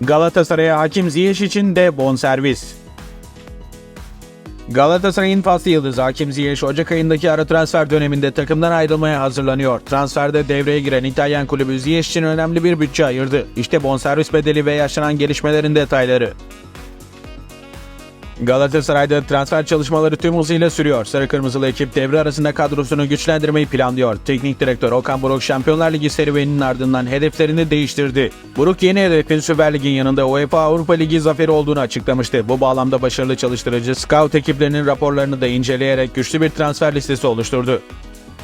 Galatasaray'a Hakim Ziyech için de bonservis. Galatasaray'ın faslı yıldızı Hakim Ziyech Ocak ayındaki ara transfer döneminde takımdan ayrılmaya hazırlanıyor. Transferde devreye giren İtalyan kulübü Ziyech için önemli bir bütçe ayırdı. İşte bonservis bedeli ve yaşanan gelişmelerin detayları. Galatasaray'da transfer çalışmaları tüm hızıyla sürüyor. Sarı Kırmızılı ekip devre arasında kadrosunu güçlendirmeyi planlıyor. Teknik direktör Okan Buruk Şampiyonlar Ligi serüveninin ardından hedeflerini değiştirdi. Buruk yeni hedefin Süper Lig'in yanında UEFA Avrupa Ligi zaferi olduğunu açıklamıştı. Bu bağlamda başarılı çalıştırıcı scout ekiplerinin raporlarını da inceleyerek güçlü bir transfer listesi oluşturdu.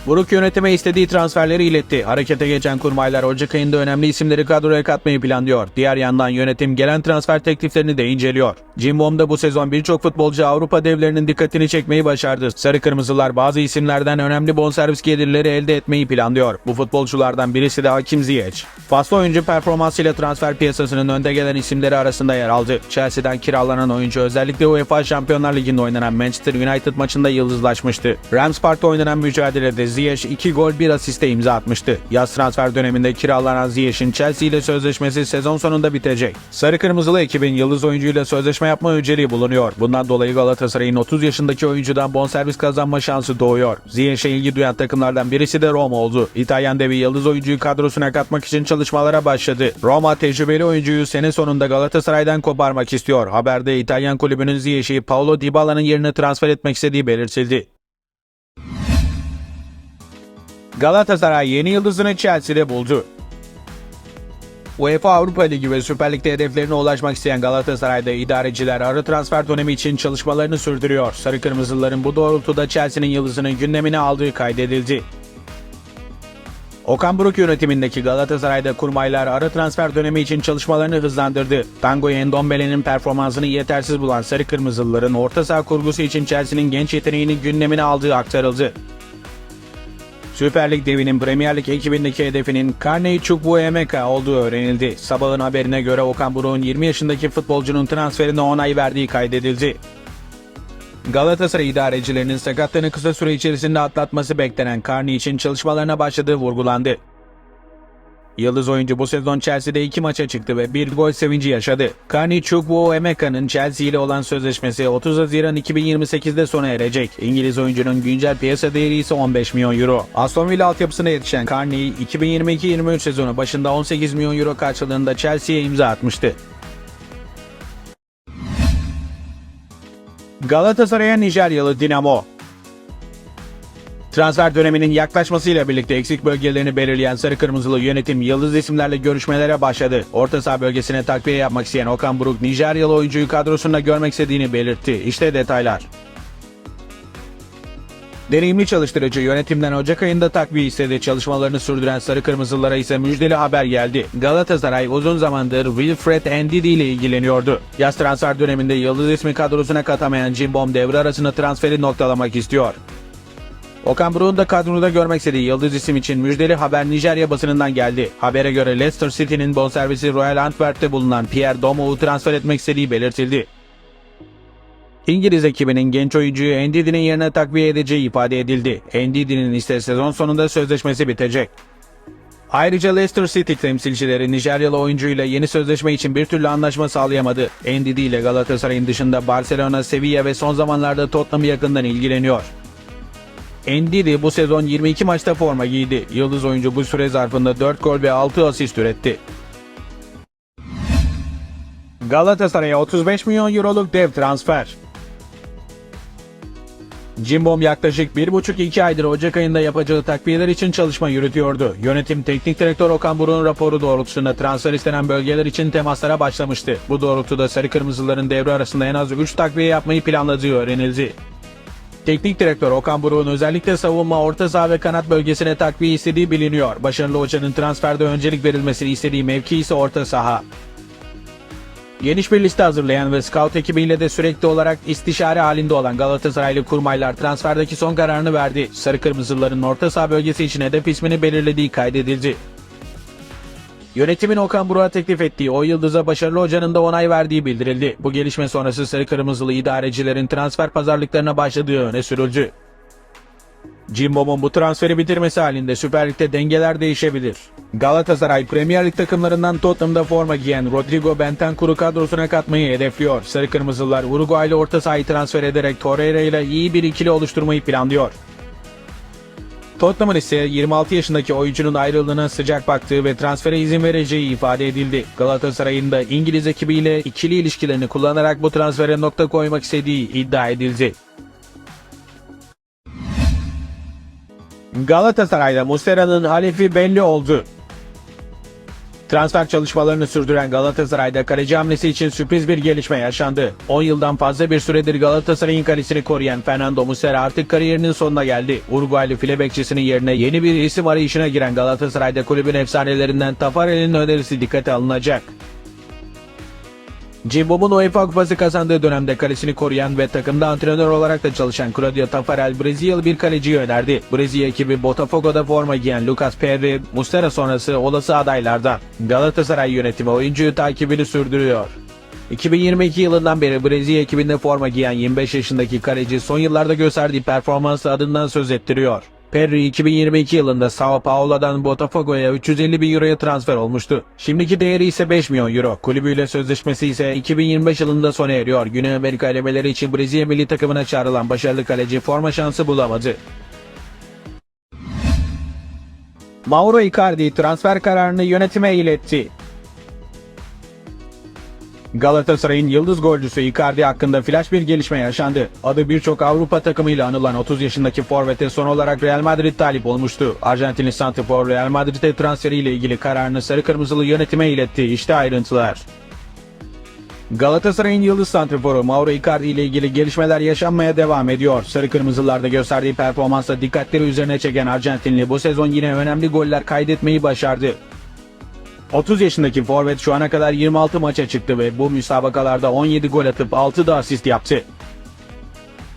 Buruk yönetime istediği transferleri iletti. Harekete geçen kurmaylar Ocak ayında önemli isimleri kadroya katmayı planlıyor. Diğer yandan yönetim gelen transfer tekliflerini de inceliyor. Cimbom'da bu sezon birçok futbolcu Avrupa devlerinin dikkatini çekmeyi başardı. Sarı Kırmızılar bazı isimlerden önemli bonservis gelirleri elde etmeyi planlıyor. Bu futbolculardan birisi de Hakim Ziyech. Faslı oyuncu performansıyla transfer piyasasının önde gelen isimleri arasında yer aldı. Chelsea'den kiralanan oyuncu özellikle UEFA Şampiyonlar Ligi'nde oynanan Manchester United maçında yıldızlaşmıştı. Rams Park'ta oynanan mücadelede Ziyech 2 gol 1 asiste imza atmıştı. Yaz transfer döneminde kiralanan Ziyech'in Chelsea ile sözleşmesi sezon sonunda bitecek. Sarı Kırmızılı ekibin yıldız oyuncuyla sözleşme yapma önceliği bulunuyor. Bundan dolayı Galatasaray'ın 30 yaşındaki oyuncudan bonservis kazanma şansı doğuyor. Ziyech'e ilgi duyan takımlardan birisi de Roma oldu. İtalyan devi yıldız oyuncuyu kadrosuna katmak için çalışmalara başladı. Roma tecrübeli oyuncuyu sene sonunda Galatasaray'dan koparmak istiyor. Haberde İtalyan kulübünün Ziyech'i Paulo Dybala'nın yerine transfer etmek istediği belirtildi. Galatasaray yeni yıldızını Chelsea'de buldu. UEFA Avrupa Ligi ve Süper Lig'de hedeflerine ulaşmak isteyen Galatasaray'da idareciler ara transfer dönemi için çalışmalarını sürdürüyor. Sarı Kırmızıların bu doğrultuda Chelsea'nin yıldızının gündemine aldığı kaydedildi. Okan Buruk yönetimindeki Galatasaray'da kurmaylar ara transfer dönemi için çalışmalarını hızlandırdı. Tango Endombele'nin performansını yetersiz bulan Sarı Kırmızılıların orta saha kurgusu için Chelsea'nin genç yeteneğini gündemine aldığı aktarıldı. Süper Lig devinin Premier Lig ekibindeki hedefinin Carney Chukwuemeka olduğu öğrenildi. Sabahın haberine göre Okan Buruk'un 20 yaşındaki futbolcunun transferine onay verdiği kaydedildi. Galatasaray idarecilerinin sakatlığını kısa süre içerisinde atlatması beklenen Carney için çalışmalarına başladığı vurgulandı. Yıldız oyuncu bu sezon Chelsea'de iki maça çıktı ve bir gol sevinci yaşadı. Carney Chukwuemeka'nın Chelsea ile olan sözleşmesi 30 Haziran 2028'de sona erecek. İngiliz oyuncunun güncel piyasa değeri ise 15 milyon euro. Aston Villa altyapısına yetişen Carney 2022-23 sezonu başında 18 milyon euro karşılığında Chelsea'ye imza atmıştı. Galatasaray'a Nijeryalı Dinamo Transfer döneminin yaklaşmasıyla birlikte eksik bölgelerini belirleyen Sarı Kırmızılı yönetim yıldız isimlerle görüşmelere başladı. Orta saha bölgesine takviye yapmak isteyen Okan Buruk, Nijeryalı oyuncuyu kadrosunda görmek istediğini belirtti. İşte detaylar. Deneyimli çalıştırıcı yönetimden Ocak ayında takviye istedi. Çalışmalarını sürdüren Sarı Kırmızılara ise müjdeli haber geldi. Galatasaray uzun zamandır Wilfred Ndidi ile ilgileniyordu. Yaz transfer döneminde yıldız ismi kadrosuna katamayan Cimbom devre arasında transferi noktalamak istiyor. Okan Buruk'un da kadroda görmek istediği yıldız isim için müjdeli haber Nijerya basınından geldi. Habere göre Leicester City'nin bonservisi Royal Antwerp'te bulunan Pierre Domo'yu transfer etmek istediği belirtildi. İngiliz ekibinin genç oyuncuyu Ndidi'nin yerine takviye edeceği ifade edildi. Ndidi'nin ise sezon sonunda sözleşmesi bitecek. Ayrıca Leicester City temsilcileri Nijeryalı oyuncuyla yeni sözleşme için bir türlü anlaşma sağlayamadı. Ndidi ile Galatasaray'ın dışında Barcelona, Sevilla ve son zamanlarda Tottenham yakından ilgileniyor. Ndidi bu sezon 22 maçta forma giydi. Yıldız oyuncu bu süre zarfında 4 gol ve 6 asist üretti. Galatasaray'a 35 milyon euroluk dev transfer. Cimbom yaklaşık 1,5-2 aydır Ocak ayında yapacağı takviyeler için çalışma yürütüyordu. Yönetim Teknik Direktör Okan Buruk'un raporu doğrultusunda transfer istenen bölgeler için temaslara başlamıştı. Bu doğrultuda Sarı Kırmızıların devre arasında en az 3 takviye yapmayı planladığı öğrenildi. Teknik direktör Okan Buruk'un özellikle savunma, orta saha ve kanat bölgesine takviye istediği biliniyor. Başarılı hocanın transferde öncelik verilmesini istediği mevki ise orta saha. Geniş bir liste hazırlayan ve scout ekibiyle de sürekli olarak istişare halinde olan Galatasaraylı kurmaylar transferdeki son kararını verdi. Sarı Kırmızıların orta saha bölgesi için hedef ismini belirlediği kaydedildi. Yönetimin Okan Buruk'a teklif ettiği o yıldıza başarılı hocanın da onay verdiği bildirildi. Bu gelişme sonrası Sarı Kırmızılı idarecilerin transfer pazarlıklarına başladığı öne sürüldü. Cimbom'un bu transferi bitirmesi halinde Süper Lig'de dengeler değişebilir. Galatasaray Premier Lig takımlarından Tottenham'da forma giyen Rodrigo Bentancur'u kadrosuna katmayı hedefliyor. Sarı Kırmızılar Uruguaylı orta sahayı transfer ederek Torreira ile iyi bir ikili oluşturmayı planlıyor. Tottenham'ın ise 26 yaşındaki oyuncunun ayrılığına sıcak baktığı ve transfere izin vereceği ifade edildi. Galatasaray'ın da İngiliz ekibiyle ikili ilişkilerini kullanarak bu transfere nokta koymak istediği iddia edildi. Galatasaray'da Muslera'nın halefi belli oldu. Transfer çalışmalarını sürdüren Galatasaray'da kaleci hamlesi için sürpriz bir gelişme yaşandı. 10 yıldan fazla bir süredir Galatasaray'ın kalesini koruyan Fernando Muslera artık kariyerinin sonuna geldi. Uruguaylı file bekçisinin yerine yeni bir isim arayışına giren Galatasaray'da kulübün efsanelerinden Tafarel'in önerisi dikkate alınacak. Cimbom'un UEFA Kupası kazandığı dönemde kalesini koruyan ve takımda antrenör olarak da çalışan Claudio Tafarel Brezilyalı bir kaleciyi önerdi. Brezilya ekibi Botafogo'da forma giyen Lucas Perry, Mustera sonrası olası adaylardan. Galatasaray yönetimi oyuncuyu takibini sürdürüyor. 2022 yılından beri Brezilya ekibinde forma giyen 25 yaşındaki kaleci son yıllarda gösterdiği performansı adından söz ettiriyor. Perry 2022 yılında Sao Paulo'dan Botafogo'ya 350 bin euroya transfer olmuştu. Şimdiki değeri ise 5 milyon euro. Kulübüyle sözleşmesi ise 2025 yılında sona eriyor. Güney Amerika elemeleri için Brezilya milli takımına çağrılan başarılı kaleci forma şansı bulamadı. Mauro Icardi transfer kararını yönetime iletti. Galatasaray'ın yıldız golcüsü Icardi hakkında flash bir gelişme yaşandı. Adı birçok Avrupa takımıyla anılan 30 yaşındaki forvete son olarak Real Madrid talip olmuştu. Arjantinli santifor Real Madrid'e transferiyle ilgili kararını sarı kırmızılı yönetime iletti. İşte ayrıntılar. Galatasaray'ın yıldız santriforu Mauro Icardi ile ilgili gelişmeler yaşanmaya devam ediyor. Sarı Kırmızılarda gösterdiği performansla dikkatleri üzerine çeken Arjantinli bu sezon yine önemli goller kaydetmeyi başardı. 30 yaşındaki forvet şu ana kadar 26 maça çıktı ve bu müsabakalarda 17 gol atıp 6 da asist yaptı.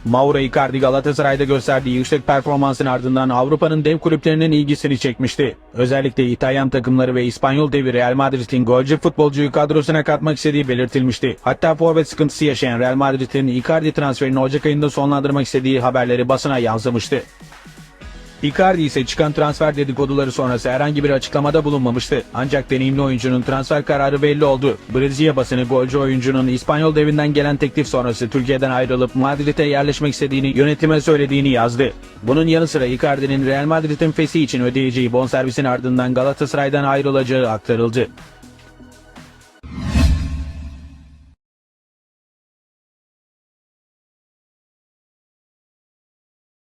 Mauro Icardi Galatasaray'da gösterdiği yüksek performansın ardından Avrupa'nın dev kulüplerinin ilgisini çekmişti. Özellikle İtalyan takımları ve İspanyol devi Real Madrid'in golcü futbolcuyu kadrosuna katmak istediği belirtilmişti. Hatta forvet sıkıntısı yaşayan Real Madrid'in Icardi transferini Ocak ayında sonlandırmak istediği haberleri basına yansımıştı. Icardi ise çıkan transfer dedikoduları sonrası herhangi bir açıklamada bulunmamıştı. Ancak deneyimli oyuncunun transfer kararı belli oldu. Brezilya basını golcü oyuncunun İspanyol devinden gelen teklif sonrası Türkiye'den ayrılıp Madrid'e yerleşmek istediğini yönetime söylediğini yazdı. Bunun yanı sıra Icardi'nin Real Madrid'in fesi için ödeyeceği bonservisin ardından Galatasaray'dan ayrılacağı aktarıldı.